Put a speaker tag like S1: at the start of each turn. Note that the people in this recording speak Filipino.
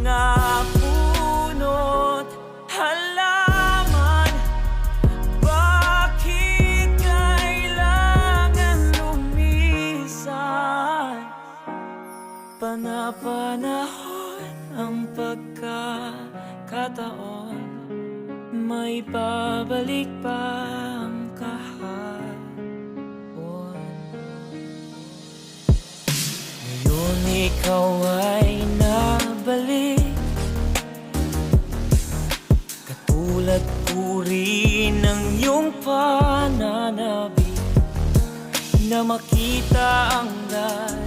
S1: mga puno't. Halaman Bakit kailangan lumisan? Panapanahon ang pagkakataon. May babalik pa ang kahapon Ngayon ikaw Katulad puri ng iyong pananabik Na makita ang lahat